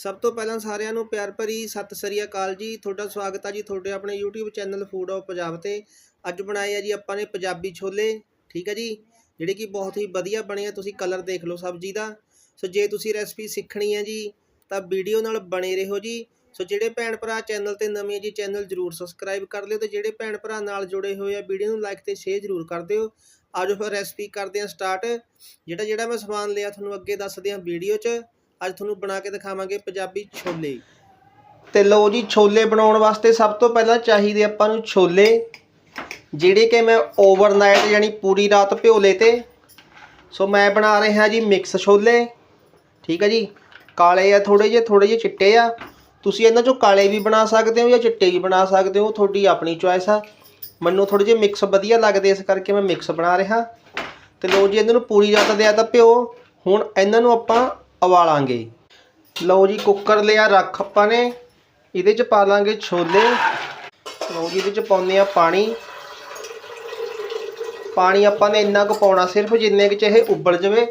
ਸਭ ਤੋਂ ਪਹਿਲਾਂ ਸਾਰਿਆਂ ਨੂੰ ਪਿਆਰ ਭਰੀ ਸਤਿ ਸ੍ਰੀ ਅਕਾਲ ਜੀ। ਤੁਹਾਡਾ ਸਵਾਗਤ ਹੈ ਜੀ ਤੁਹਾਡੇ ਆਪਣੇ YouTube channel food of Punjab ਤੇ। ਅੱਜ ਬਣਾਏ ਆ ਜੀ ਆਪਾਂ ਨੇ ਪੰਜਾਬੀ ਛੋਲੇ, ਠੀਕ ਹੈ ਜੀ? ਜਿਹੜੇ ਕਿ ਬਹੁਤ ਹੀ ਵਧੀਆ ਬਣੇ ਆ, ਤੁਸੀਂ ਕਲਰ ਦੇਖ ਲਓ ਸਬਜ਼ੀ ਦਾ। ਸੋ ਜੇ ਤੁਸੀਂ ਰੈਸਪੀ ਸਿੱਖਣੀ ਹੈ ਜੀ, ਤਾਂ ਵੀਡੀਓ ਨਾਲ ਬਣੇ ਰਹੋ ਜੀ। ਸੋ ਜਿਹੜੇ ਭੈਣ ਭਰਾ ਚੈਨਲ ਤੇ ਨਵੇਂ ਜੀ, ਚੈਨਲ ਜਰੂਰ ਸਬਸਕ੍ਰਾਈਬ ਕਰ ਲਿਓ ਤੇ ਜਿਹੜੇ ਭੈਣ ਭਰਾ ਨਾਲ ਜੁੜੇ ਹੋਏ ਆ ਵੀਡੀਓ ਨੂੰ ਲਾਈਕ ਤੇ ਸ਼ੇਅਰ ਜਰੂਰ ਕਰ ਦਿਓ। ਆਜੋ ਫਿਰ ਰੈਸਪੀ ਕਰਦੇ ਹਾਂ ਸਟਾਰਟ ਜਿਹੜਾ ਜਿਹੜਾ ਮੈਂ ਸਮਾਨ ਲਿਆ, ਤੁਹਾਨੂੰ ਅੱਗੇ ਦੱਸਦੇ ਹਾਂ ਵੀਡੀਓ 'ਚ। ਅੱਜ ਤੁਹਾਨੂੰ ਬਣਾ ਕੇ ਦਿਖਾਵਾਂਗੇ ਪੰਜਾਬੀ ਛੋਲੇ। ਤੇ ਲਓ ਜੀ, ਛੋਲੇ ਬਣਾਉਣ ਵਾਸਤੇ ਸਭ ਤੋਂ ਪਹਿਲਾਂ ਚਾਹੀਦੇ ਆਪਾਂ ਨੂੰ ਛੋਲੇ, ਜਿਹੜੇ ਕਿ ਮੈਂ ਓਵਰਨਾਈਟ ਯਾਨੀ ਪੂਰੀ ਰਾਤ ਭਿਓ ਲਏ ਤੇ। ਸੋ ਮੈਂ ਬਣਾ ਰਿਹਾ ਜੀ ਮਿਕਸ ਛੋਲੇ, ਠੀਕ ਹੈ ਜੀ? ਕਾਲੇ ਆ ਥੋੜੇ ਜਿਹੇ ਥੋੜੇ ਜਿਹੇ ਚਿੱਟੇ ਆ। ਤੁਸੀਂ ਇਹਨਾਂ ਚੋਂ ਕਾਲੇ ਵੀ ਬਣਾ ਸਕਦੇ ਹੋ ਜਾਂ ਚਿੱਟੇ ਵੀ ਬਣਾ ਸਕਦੇ ਹੋ ਤੁਹਾਡੀ ਆਪਣੀ ਚੁਆਇਸ ਆ। ਮੈਨੂੰ ਥੋੜੇ ਜਿਹੇ ਮਿਕਸ ਵਧੀਆ ਲੱਗਦੇ ਇਸ ਕਰਕੇ ਮੈਂ ਮਿਕਸ ਬਣਾ ਰਿਹਾ। ਤੇ ਲਓ ਜੀ, ਇਹਨਾਂ ਨੂੰ ਪੂਰੀ ਰਾਤ ਦਿਆ ਤਾਂ ਭਿਓ। ਹੁਣ ਇਹਨਾਂ ਨੂੰ ਆਪਾਂ ਉਬਾਲਾਂਗੇ ਲਓ ਜੀ, ਕੁੱਕਰ ਲਿਆ ਰੱਖ ਆਪਾਂ ਨੇ। ਇਹਦੇ ਚ ਪਾ ਲਾਂਗੇ ਛੋਲੇ। ਲਓ ਜੀ, ਇਹਦੇ ਚ ਪਾਉਂਦੇ ਆ ਪਾਣੀ। ਪਾਣੀ ਆਪਾਂ ਨੇ ਇੰਨਾ ਕੁ ਪਾਉਣਾ, ਸਿਰਫ ਜਿੰਨੇ ਕੁ ਚ ਇਹ ਉਬਲ ਜਾਵੇ।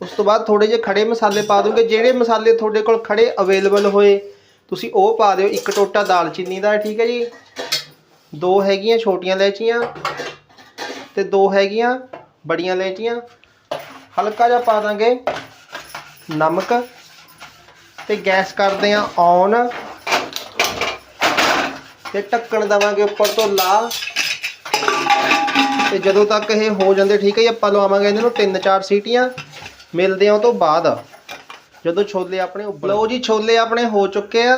ਉਸ ਤੋਂ ਬਾਅਦ ਥੋੜੇ ਜਿਹੇ ਖੜੇ ਮਸਾਲੇ ਪਾ ਦੂੰਗੇ। ਜਿਹੜੇ ਮਸਾਲੇ ਤੁਹਾਡੇ ਕੋਲ ਖੜੇ ਅਵੇਲੇਬਲ ਹੋਏ, ਤੁਸੀਂ ਉਹ ਪਾ ਦਿਓ। ਇੱਕ ਟੋਟਾ ਦਾਲਚੀਨੀ ਦਾ, ਠੀਕ ਹੈ ਜੀ। ਦੋ ਹੈਗੀਆਂ ਛੋਟੀਆਂ ਇਲਾਇਚੀਆਂ ਤੇ ਦੋ ਹੈਗੀਆਂ ਬੜੀਆਂ ਇਲਾਇਚੀਆਂ। ਹਲਕਾ ਜਿਹਾ ਪਾ ਦਾਂਗੇ। ਨਮਕ ਤੇ ਗੈਸ ਕਰਦੇ ਆ ਔਨ। ਤੇ ਢੱਕਣ ਦਵਾਂਗੇ ਉੱਪਰ ਤੋਂ ਲਾ। ਤੇ ਜਦੋਂ ਤੱਕ ਇਹ ਹੋ ਜਾਂਦੇ ਠੀਕ ਹੈ ਜੀ, ਆਪਾਂ ਲਵਾਵਾਂਗੇ ਇਹਨਾਂ ਨੂੰ 3-4 ਸੀਟੀਆਂ। ਮਿਲਦੇ ਆ ਉਹ ਤੋਂ ਬਾਅਦ। ਜਦੋਂ ਛੋਲੇ ਆਪਣੇ ਉਬਲ ਲਓ ਜੀ, ਛੋਲੇ ਆਪਣੇ ਹੋ ਚੁੱਕੇ ਆ।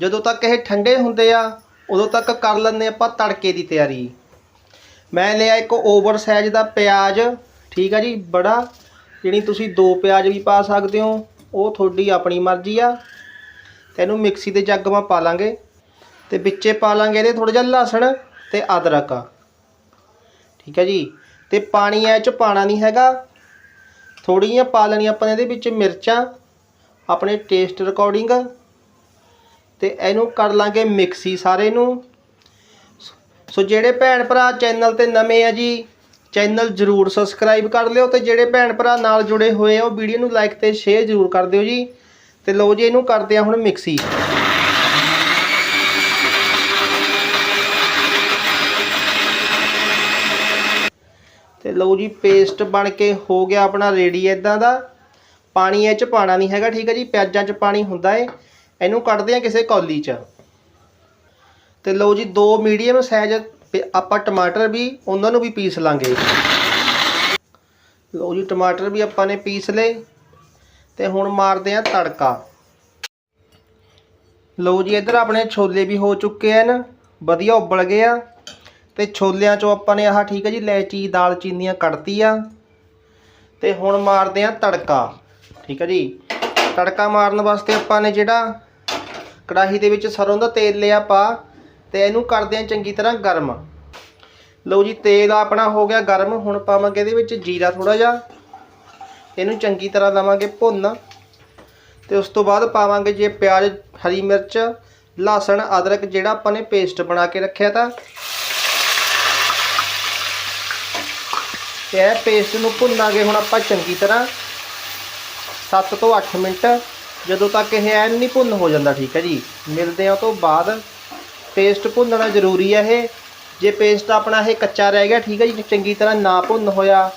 ਜਦੋਂ ਤੱਕ ਇਹ ਠੰਡੇ ਹੁੰਦੇ ਆ, ਉਦੋਂ ਤੱਕ ਕਰ ਲੈਂਦੇ ਆਪਾਂ ਤੜਕੇ ਦੀ ਤਿਆਰੀ। ਮੈਂ ਲਿਆ ਇੱਕ ਓਵਰ ਸਾਈਜ਼ ਦਾ ਪਿਆਜ਼। ਠੀਕ ਆ ਜੀ, ਬੜਾ ਜਿਹੜੀ ਤੁਸੀਂ ਦੋ ਪਿਆਜ਼ ਵੀ ਪਾ ਸਕਦੇ ਹੋ, ਉਹ ਤੁਹਾਡੀ ਆਪਣੀ ਮਰਜ਼ੀ ਆ। ਤੇ ਇਹਨੂੰ ਮਿਕਸੀ ਦੇ ਜੱਗ 'ਮਾ ਪਾ ਲਾਂਗੇ। ਤੇ ਵਿੱਚੇ ਪਾ ਲਾਂਗੇ ਇਹਦੇ ਥੋੜਾ ਜਿਹਾ ਲਸਣ ਤੇ ਅਦਰਕ। ਠੀਕ ਹੈ ਜੀ? ਤੇ ਪਾਣੀ ਇਹ ਚ ਪਾਣਾ ਨਹੀਂ ਹੈਗਾ। ਥੋੜੀਆਂ ਪਾ ਲੈਣੀਆਂ ਆਪਾਂ ਇਹਦੇ ਵਿੱਚ ਮਿਰਚਾਂ, ਆਪਣੇ ਟੇਸਟ ਰਿਕਾਰਡਿੰਗ ਤੇ ਇਹਨੂੰ ਕਰ ਲਾਂਗੇ ਮਿਕਸੀ ਸਾਰੇ ਨੂੰ। ਸੋ ਜਿਹੜੇ ਭੈਣ ਭਰਾ ਚੈਨਲ ਤੇ ਨਵੇਂ ਆ ਜੀ ਚੈਨਲ ਜਰੂਰ ਸਬਸਕ੍ਰਾਈਬ ਕਰ ਲਿਓ ਤੇ ਜਿਹੜੇ ਭੈਣ ਭਰਾ ਨਾਲ ਜੁੜੇ ਹੋਏ ਆ, ਉਹ ਵੀਡੀਓ ਨੂੰ ਲਾਈਕ ਤੇ ਸ਼ੇਅਰ ਜਰੂਰ ਕਰ ਦਿਓ ਜੀ। ਤੇ ਲਓ ਜੀ, ਇਹਨੂੰ ਕਰਦੇ ਆ ਹੁਣ ਮਿਕਸੀ ਤੇ ਲਓ ਜੀ ਪੇਸਟ ਬਣ ਕੇ ਹੋ ਗਿਆ ਆਪਣਾ ਰੇਡੀ ਇਦਾਂ ਦਾ। ਪਾਣੀ ਇਹ ਚ ਪਾਣਾ ਨਹੀਂ ਹੈਗਾ, ਠੀਕ ਹੈ ਜੀ, ਪਿਆਜ਼ਾਂ ਚ ਪਾਣੀ ਹੁੰਦਾ ਏ। ਇਹਨੂੰ ਕੱਢਦੇ ਆ ਕਿਸੇ ਕੌਲੀ ਚ। ਤੇ ਲਓ ਜੀ, ਦੋ ਮੀਡੀਅਮ ਸਾਈਜ਼ ਆਪਾਂ ਟਮਾਟਰ ਵੀ ਉਹਨਾਂ ਨੂੰ ਵੀ ਪੀਸ ਲਾਂਗੇ। ਲਓ ਜੀ, ਟਮਾਟਰ ਵੀ ਆਪਾਂ ਨੇ ਪੀਸ ਲਏ ਤੇ ਹੁਣ ਮਾਰਦੇ ਆ ਤੜਕਾ। ਲਓ ਜੀ, ਇੱਧਰ ਆਪਣੇ ਛੋਲੇ ਵੀ ਹੋ ਚੁੱਕੇ ਹਨ, ਵਧੀਆ ਉਬਲ ਗਏ ਆ ਤੇ ਛੋਲਿਆਂ ਚੋਂ ਆਪਾਂ ਨੇ ਆਹ ਠੀਕ ਹੈ ਜੀ, ਲੈਚੀ, ਦਾਲਚੀਨੀਆਂ ਕੱਢਤੀ ਆ ਤੇ ਹੁਣ ਮਾਰਦੇ ਆ ਤੜਕਾ, ਠੀਕ ਹੈ ਜੀ। ਤੜਕਾ ਮਾਰਨ ਵਾਸਤੇ ਆਪਾਂ ਨੇ ਜਿਹੜਾ ਕੜਾਹੀ ਦੇ ਵਿੱਚ ਸਰੋਂ ਦਾ ਤੇਲ ਲਿਆ ਪਾ ਤੇ ਇਹਨੂੰ ਕਰਦੇ ਹਾਂ ਚੰਗੀ ਤਰ੍ਹਾਂ ਗਰਮ। ਲਓ ਜੀ, ਤੇਲ ਆਪਣਾ ਹੋ ਗਿਆ ਗਰਮ, ਹੁਣ ਪਾਵਾਂਗੇ ਇਹਦੇ ਵਿੱਚ ਜੀਰਾ ਥੋੜਾ ਜਿਹਾ। ਇਹਨੂੰ ਚੰਗੀ ਤਰ੍ਹਾਂ ਲਵਾਂਗੇ ਭੁੰਨ। ਤੇ ਉਸ ਤੋਂ ਬਾਅਦ ਪਾਵਾਂਗੇ ਜੇ ਪਿਆਜ਼, ਹਰੀ ਮਿਰਚ, ਲਸਣ, ਅਦਰਕ, ਜਿਹੜਾ ਆਪਾਂ ਨੇ ਪੇਸਟ ਬਣਾ ਕੇ ਰੱਖਿਆ ਤਾਂ। ਤੇ ਇਹ ਪੇਸਟ ਨੂੰ ਭੁੰਨਾਂਗੇ ਹੁਣ ਆਪਾਂ ਚੰਗੀ ਤਰ੍ਹਾਂ। 7 ਤੋਂ 8 ਮਿੰਟ, ਜਦੋਂ ਤੱਕ ਇਹ ਐਨ ਨਹੀਂ ਭੁੰਨ ਹੋ ਜਾਂਦਾ, ਠੀਕ ਹੈ ਜੀ। ਮਿਲਦੇ ਆ ਉਹ ਤੋਂ ਬਾਅਦ। ਪੇਸਟ ਭੁੰਨਣਾ ਜ਼ਰੂਰੀ ਹੈ ਇਹ। ਜੇ ਪੇਸਟ ਆਪਣਾ ਇਹ ਕੱਚਾ ਰਹਿ ਗਿਆ, ਠੀਕ ਹੈ ਜੀ, ਚੰਗੀ ਤਰ੍ਹਾਂ ਨਾ ਭੁੰਨ ਹੋਇਆ,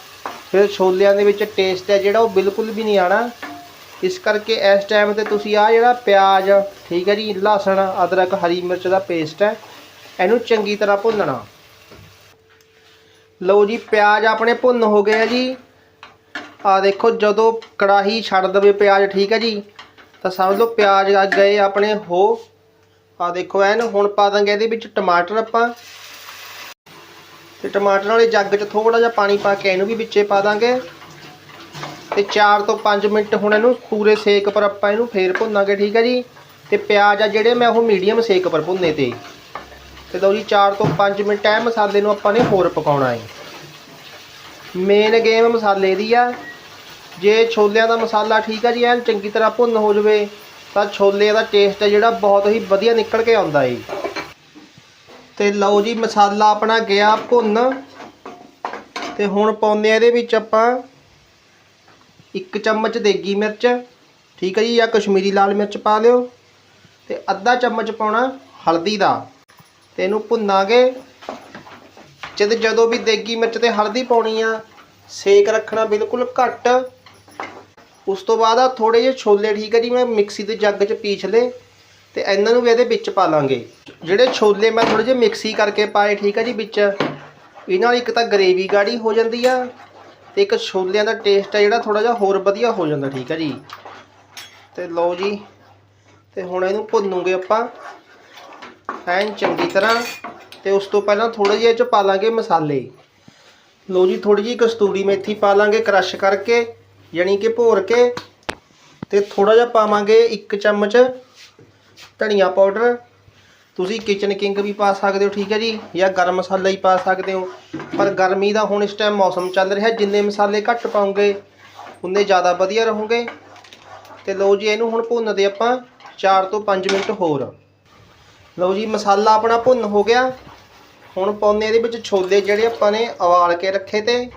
ਫਿਰ ਛੋਲਿਆਂ ਦੇ ਵਿੱਚ ਟੇਸਟ ਹੈ ਜਿਹੜਾ ਉਹ ਬਿਲਕੁਲ ਵੀ ਨਹੀਂ ਆਣਾ। ਇਸ ਕਰਕੇ ਇਸ ਟਾਈਮ ਤੇ ਤੁਸੀਂ ਆ ਜਿਹੜਾ ਪਿਆਜ਼, ਠੀਕ ਹੈ ਜੀ, ਲਸਣ, ਅਦਰਕ, ਹਰੀ ਮਿਰਚ ਦਾ ਪੇਸਟ ਹੈ ਇਹਨੂੰ ਚੰਗੀ ਤਰ੍ਹਾਂ ਭੁੰਨਣਾ। ਲਓ ਜੀ, ਪਿਆਜ਼ ਆਪਣੇ ਭੁੰਨ ਹੋ ਗਏ ਆ ਜੀ। ਆ ਦੇਖੋ, ਜਦੋਂ ਕੜਾਹੀ ਛੱਡ ਦਵੇ ਪਿਆਜ਼, ਠੀਕ ਹੈ ਜੀ, ਤਾਂ ਸਮਝ ਲਓ ਪਿਆਜ਼ ਆ ਗਏ ਆਪਣੇ ਹੋ ਆ ਦੇਖੋ ਐਨ, ਹੁਣ ਪਾ ਦਾਂਗੇ ਇਹਦੇ ਵਿੱਚ ਟਮਾਟਰ ਆਪਾਂ। ਤੇ ਟਮਾਟਰ ਵਾਲੇ ਜੱਗ 'ਚ ਥੋੜਾ ਜਿਹਾ ਪਾਣੀ ਪਾ ਕੇ ਇਹਨੂੰ ਵੀ ਵਿੱਚੇ ਪਾ ਦਾਂਗੇ। ਤੇ 4 ਤੋਂ 5 ਮਿੰਟ ਹੁਣ ਇਹਨੂੰ ਪੂਰੇ ਸੇਕ ਪਰ ਆਪਾਂ ਇਹਨੂੰ ਫੇਰ ਭੁੰਨਾਂਗੇ, ਠੀਕ ਹੈ ਜੀ? ਤੇ ਪਿਆਜ਼ ਆ ਜਿਹੜੇ ਮੈਂ ਉਹ ਮੀਡੀਅਮ ਸੇਕ ਪਰ ਭੁੰਨੇ ਤੇ। ਤੇ ਲਓ ਜੀ 4 ਤੋਂ 5 ਮਿੰਟ ਇਹ ਮਸਾਲੇ ਨੂੰ ਆਪਾਂ ਨੇ ਹੋਰ ਪਕਾਉਣਾ ਹੈ ਮੇਨ ਗੇਮ ਮਸਾਲੇ ਦੀ ਆ। ਜੇ ਛੋਲਿਆਂ ਦਾ ਮਸਾਲਾ ਠੀਕ ਆ ਜੀ, ਐਨ ਚੰਗੀ ਤਰ੍ਹਾਂ ਭੁੰਨ ਹੋ ਜਵੇ ਤਾਂ ਛੋਲੇ ਦਾ ਟੇਸਟ ਹੈ ਜਿਹੜਾ ਬਹੁਤ ਹੀ ਵਧੀਆ ਨਿਕਲ ਕੇ ਆਉਂਦਾ ਏ। ਤੇ ਲਓ ਜੀ, ਮਸਾਲਾ ਆਪਣਾ ਗਿਆ ਭੁੰਨ। ਤੇ ਹੁਣ ਪਾਉਂਦੇ ਆ ਇਹਦੇ ਵਿੱਚ ਆਪਾਂ ਇੱਕ ਚਮਚ ਦੇਗੀ ਮਿਰਚ, ਠੀਕ ਹੈ ਜੀ, ਜਾਂ ਕਸ਼ਮੀਰੀ ਲਾਲ ਮਿਰਚ ਪਾ ਲਿਓ। ਤੇ ਅੱਧਾ ਚਮਚ ਪਾਉਣਾ ਹਲਦੀ ਦਾ। ਤੇ ਇਹਨੂੰ ਭੁੰਨਾਂਗੇ। ਜਦ ਜਦੋਂ ਵੀ ਦੇਗੀ ਮਿਰਚ ਤੇ ਹਲਦੀ ਪਾਉਣੀ ਆ, ਸੇਕ ਰੱਖਣਾ ਬਿਲਕੁਲ ਘੱਟ। ਉਸ ਤੋਂ ਬਾਅਦ ਆ ਥੋੜੇ ਜਿਹੇ ਛੋਲੇ ਠੀਕ ਹੈ ਜੀ, ਮੈਂ ਮਿਕਸੀ ਦੇ ਜੱਗ 'ਚ ਪੀਸ ਲਏ ਤੇ ਇਹਨਾਂ ਨੂੰ ਵੀ ਇਹਦੇ ਵਿੱਚ ਪਾ ਲਾਂਗੇ। ਜਿਹੜੇ ਛੋਲੇ ਮੈਂ ਥੋੜੇ ਜਿਹੇ ਮਿਕਸੀ ਕਰਕੇ ਪਾਏ ਠੀਕ ਹੈ ਜੀ ਵਿੱਚ, ਇਹਨਾਂ ਨਾਲ ਇੱਕ ਤਾਂ ਗਰੇਵੀ ਗਾੜੀ ਹੋ ਜਾਂਦੀ ਆ ਤੇ ਇੱਕ ਛੋਲਿਆਂ ਦਾ ਟੇਸਟ ਆ ਜਿਹੜਾ ਥੋੜਾ ਜਿਹਾ ਹੋਰ ਵਧੀਆ ਹੋ ਜਾਂਦਾ ਠੀਕ ਹੈ ਜੀ। ਤੇ ਲਓ ਜੀ, ਤੇ ਹੁਣ ਇਹਨੂੰ ਭੁੰਨੂਗੇ ਆਪਾਂ ਐਨ ਚੰਗੀ ਤਰ੍ਹਾਂ ਤੇ ਉਸ ਤੋਂ ਪਹਿਲਾਂ ਥੋੜੇ ਜਿਹੇ ਇਹ 'ਚ ਪਾ ਲਾਂਗੇ ਮਸਾਲੇ। ਲਓ ਜੀ ਥੋੜੀ ਜਿਹੀ ਕਸਤੂਰੀ ਮੇਥੀ ਪਾ ਲਾਂਗੇ ਕ੍ਰਸ਼ ਕਰਕੇ ਯਾਨੀ ਕਿ ਭੋਰ ਕੇ ਤੇ ਥੋੜਾ ਜਿਹਾ ਪਾਵਾਂਗੇ ਇੱਕ ਚਮਚ ਧਨੀਆ ਪਾਊਡਰ। ਤੁਸੀਂ ਕਿਚਨ ਕਿੰਗ ਵੀ ਪਾ ਸਕਦੇ ਹੋ, ਠੀਕ ਹੈ ਜੀ, ਜਾਂ ਗਰਮ ਮਸਾਲਾ ਹੀ ਪਾ ਸਕਦੇ ਹੋ। ਪਰ ਗਰਮੀ ਦਾ ਹੁਣ ਇਸ ਟਾਈਮ ਮੌਸਮ ਚੱਲ ਰਿਹਾ, ਜਿੰਨੇ ਮਸਾਲੇ ਘੱਟ ਪਾਉਂਗੇ, ਉਨੇ ਜ਼ਿਆਦਾ ਵਧੀਆ ਰਹੋਗੇ। ਤੇ ਲਓ ਜੀ, ਇਹਨੂੰ ਹੁਣ ਭੁੰਨਦੇ ਆਪਾਂ 4 ਤੋਂ 5 ਮਿੰਟ ਹੋਰ। ਲਓ ਜੀ, ਮਸਾਲਾ ਆਪਣਾ ਭੁੰਨ ਹੋ ਗਿਆ। ਹੁਣ ਪਾਉਂਦੇ ਇਹਦੇ ਵਿੱਚ ਛੋਲੇ ਜਿਹੜੇ ਆਪਾਂ ਨੇ ਉਬਾਲ ਕੇ ਰੱਖੇ ਤੇ।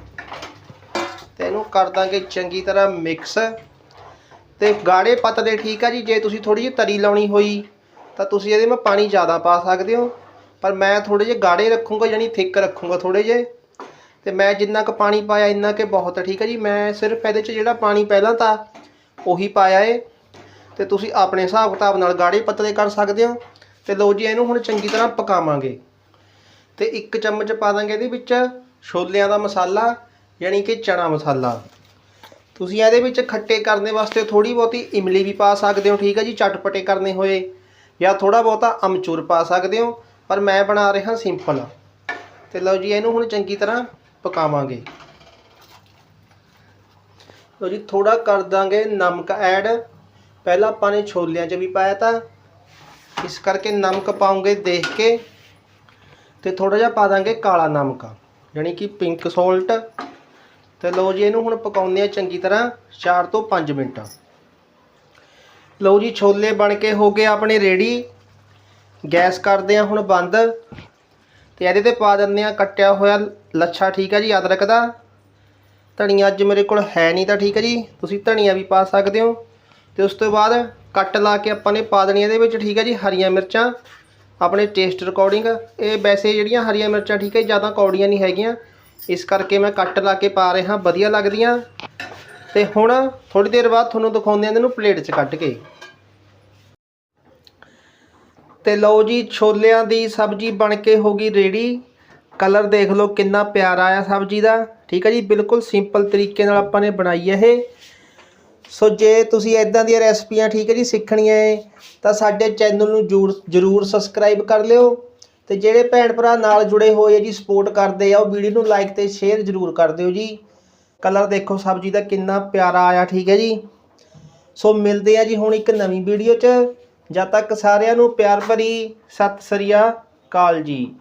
ਤੇ ਇਹਨੂੰ ਕਰ ਦਾਂਗੇ ਚੰਗੀ ਤਰ੍ਹਾਂ ਮਿਕਸ ਤੇ ਗਾੜੇ ਪਤਲੇ ਠੀਕ ਆ ਜੀ, ਜੇ ਤੁਸੀਂ ਥੋੜੀ ਜਿਹੀ ਤਰੀ ਲਾਉਣੀ ਹੋਈ, ਤਾਂ ਤੁਸੀਂ ਇਹਦੇ ਵਿੱਚ ਪਾਣੀ ਜ਼ਿਆਦਾ ਪਾ ਸਕਦੇ ਹੋ। ਪਰ ਮੈਂ ਥੋੜੇ ਜਿਹੇ ਗਾੜੇ ਰੱਖੂੰਗਾ, ਯਾਨੀ ਥਿੱਕ ਰੱਖੂੰਗਾ ਥੋੜੇ ਜਿਹੇ। ਤੇ ਮੈਂ ਜਿੰਨਾ ਕੁ ਪਾਣੀ ਪਾਇਆ, ਇੰਨਾ ਕਿ ਬਹੁਤ ਠੀਕ ਹੈ ਜੀ। ਮੈਂ ਸਿਰਫ ਇਹਦੇ 'ਚ ਜਿਹੜਾ ਪਾਣੀ ਪਹਿਲਾਂ ਤਾਂ, ਉਹੀ ਪਾਇਆ ਏ। ਤੇ ਤੁਸੀਂ ਆਪਣੇ ਹਿਸਾਬ ਕਿਤਾਬ ਨਾਲ ਗਾੜੇ ਪਤਲੇ ਕਰ ਸਕਦੇ ਹੋ। ਤੇ ਲਓ ਜੀ, ਇਹਨੂੰ ਹੁਣ ਚੰਗੀ ਤਰ੍ਹਾਂ ਪਕਾਵਾਂਗੇ। ਤੇ ਇੱਕ ਚਮਚ ਪਾ ਦਾਂਗੇ ਇਹਦੇ ਵਿੱਚ ਛੋਲਿਆਂ ਦਾ ਮਸਾਲਾ। ਯਾਨੀ ਕਿ ਚਣਾ ਮਸਾਲਾ। ਤੁਸੀਂ ਇਹਦੇ ਵਿੱਚ ਖੱਟੇ ਕਰਨ ਵਾਸਤੇ ਥੋੜੀ ਬਹੁਤੀ ਇਮਲੀ ਵੀ ਪਾ ਸਕਦੇ ਹੋ, ਠੀਕ ਹੈ ਜੀ? ਚਟਪਟੇ ਕਰਨੇ ਹੋਏ ਜਾਂ ਥੋੜਾ ਬਹੁਤਾ ਅਮਚੂਰ ਪਾ ਸਕਦੇ ਹੋ, ਪਰ ਮੈਂ ਬਣਾ ਰਿਹਾ ਸਿੰਪਲ। ਤੇ ਲਓ ਜੀ, ਇਹਨੂੰ ਹੁਣ ਚੰਗੀ ਤਰ੍ਹਾਂ ਪਕਾਵਾਂਗੇ। ਲਓ ਜੀ ਥੋੜਾ ਕਰ ਦਾਂਗੇ ਨਮਕ ਐਡ। ਪਹਿਲਾਂ ਆਪਾਂ ਨੇ ਛੋਲਿਆਂ 'ਚ ਵੀ ਪਾਇਆ ਤਾਂ, ਇਸ ਕਰਕੇ ਨਮਕ ਪਾਉਂਗੇ ਦੇਖ ਕੇ। ਤੇ ਥੋੜਾ ਜਿਹਾ ਪਾ ਦਾਂਗੇ ਕਾਲਾ ਨਮਕ, ਯਾਨੀ ਕਿ ਪਿੰਕ ਸੋਲਟ। ਤੇ ਲਓ ਜੀ, ਇਹਨੂੰ ਹੁਣ ਪਕਾਉਂਦੇ ਆ ਚੰਗੀ ਤਰ੍ਹਾਂ 4 ਤੋਂ 5 ਮਿੰਟ। ਲਓ ਜੀ, ਛੋਲੇ ਬਣ ਕੇ ਹੋ ਗਏ ਆਪਣੇ ਰੈਡੀ ਗੈਸ ਕਰਦੇ ਆ ਹੁਣ ਬੰਦ। ਤੇ ਇਹਦੇ ਤੇ ਪਾ ਦਿੰਦੇ ਆ ਕੱਟਿਆ ਹੋਇਆ ਲੱਛਾ, ਠੀਕ ਹੈ ਜੀ ਅਦਰਕ ਦਾ ਧਨੀਆ ਅੱਜ ਮੇਰੇ ਕੋਲ ਹੈ ਨਹੀਂ ਤਾਂ ਠੀਕ ਹੈ ਜੀ, ਤੁਸੀਂ ਧਨੀਆ ਵੀ ਪਾ ਸਕਦੇ ਹੋ। ਤੇ ਉਸ ਤੋਂ ਬਾਅਦ ਕੱਟ ਲਾ ਕੇ ਆਪਾਂ ਨੇ ਪਾ ਦੇਣੀ ਇਹਦੇ ਵਿੱਚ, ਠੀਕ ਹੈ ਜੀ, ਹਰੀਆਂ ਮਿਰਚਾਂ। ਆਪਣੇ ਟੇਸਟ ਅਕੋਰਡਿੰਗ ਇਹ ਵੈਸੇ ਜਿਹੜੀਆਂ ਹਰੀਆਂ ਮਿਰਚਾਂ, ਠੀਕ ਹੈ ਜ਼ਿਆਦਾ ਕੌੜੀਆਂ ਨਹੀਂ ਹੈਗੀਆਂ। ਇਸ ਕਰਕੇ ਮੈਂ ਕੱਟ ਲਾ ਕੇ ਪਾ ਰਿਹਾ, ਵਧੀਆ ਲੱਗਦੀਆਂ। ਤੇ ਹੁਣ ਥੋੜੀ ਦੇਰ ਬਾਅਦ ਤੁਹਾਨੂੰ ਦਿਖਾਉਂਦੇ ਆਂ ਇਹਨੂੰ ਪਲੇਟ 'ਚ ਕੱਢ ਕੇ। ਤੇ ਲਓ ਜੀ, ਛੋਲਿਆਂ ਦੀ ਸਬਜ਼ੀ ਬਣ ਕੇ ਹੋ ਗਈ ਰੈਡੀ ਕਲਰ ਦੇਖ ਲਓ ਕਿੰਨਾ ਪਿਆਰਾ ਆ ਸਬਜ਼ੀ ਦਾ। ਠੀਕ ਹੈ ਜੀ, ਬਿਲਕੁਲ ਸਿੰਪਲ ਤਰੀਕੇ ਨਾਲ ਆਪਾਂ ਨੇ ਬਣਾਈ ਹੈ ਇਹ। ਸੋ ਜੇ ਤੁਸੀਂ ਇਦਾਂ ਦੀਆਂ ਰੈਸਪੀਆਂ ਠੀਕ ਹੈ ਜੀ, ਸਿੱਖਣੀਆਂ ਹੈ ਤਾਂ ਸਾਡੇ ਚੈਨਲ ਨੂੰ ਜਰੂਰ ਜਰੂਰ ਸਬਸਕ੍ਰਾਈਬ ਕਰ ਲਿਓ। ਤੇ ਜਿਹੜੇ ਭੈਣ ਭਰਾ ਨਾਲ ਜੁੜੇ ਹੋਏ ਆ ਜੀ ਸਪੋਰਟ ਕਰਦੇ ਆ, ਉਹ ਵੀਡੀਓ ਨੂੰ ਲਾਈਕ ਤੇ ਸ਼ੇਅਰ ਜਰੂਰ ਕਰ ਦਿਓ ਜੀ। ਕਲਰ ਦੇਖੋ ਸਬਜ਼ੀ ਦਾ ਕਿੰਨਾ ਪਿਆਰਾ ਆਇਆ, ਠੀਕ ਹੈ ਜੀ। ਸੋ ਮਿਲਦੇ ਆ ਜੀ ਹੁਣ ਇੱਕ ਨਵੀਂ ਵੀਡੀਓ 'ਚ। ਜਦ ਤੱਕ ਸਾਰਿਆਂ ਨੂੰ ਪਿਆਰ ਭਰੀ ਸਤਿ ਸ੍ਰੀ ਅਕਾਲ ਜੀ।